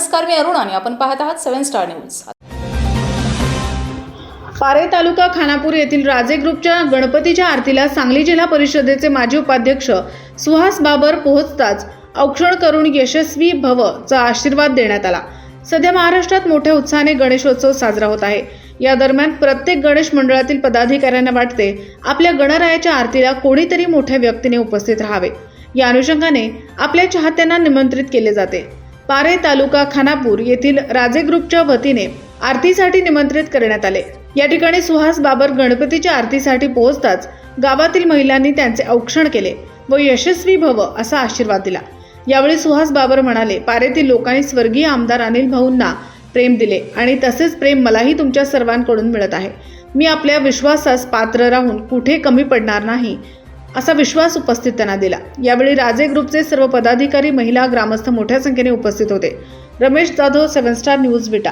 नमस्कार मी अरुण आणि आपण पाहत आहात seven star news. Pare taluka Khanapur येथील राजे ग्रुपच्या गणपतीच्या आरतीला सांगली जिल्हा परिषदेचे माजी उपाध्यक्ष सुहास बाबर पोहोचताच औक्षण करून यशस्वी भव चा आशीर्वाद देण्यात आला. सध्या महाराष्ट्रात मोठ्या उत्साहाने गणेशोत्सव साजरा होत आहे. या दरम्यान प्रत्येक गणेश मंडळातील पदाधिकाऱ्यांना वाटते आपल्या गणरायाच्या आरतीला कोणीतरी मोठ्या व्यक्तीने उपस्थित राहावे. या अनुषंगाने आपल्या चाहत्यांना निमंत्रित केले जाते. पारे तालुका खानापूर येथील राजे ग्रुपच्या वतीने आरतीसाठी निमंत्रित करण्यात आले. या ठिकाणी सुहास बाबर गणपतीच्या आरतीसाठी पोहोचताच गावातील महिलांनी त्यांचे औक्षण केले व यशस्वी भव असा आशीर्वाद दिला. यावेळी सुहास बाबर म्हणाले पारेतील लोकांनी स्वर्गीय आमदार अनिल भाऊंना प्रेम दिले आणि तसेच प्रेम मलाही तुमच्या सर्वांकडून मिळत आहे. मी आपल्या विश्वासास पात्र राहून कुठे कमी पडणार नाही असा विश्वास उपस्थित त्यांना दिला. यावेळी राजे ग्रुपचे सर्व पदाधिकारी महिला ग्रामस्थ मोठ्या संख्येने उपस्थित होते. Ramesh Jadhav seven star news Vita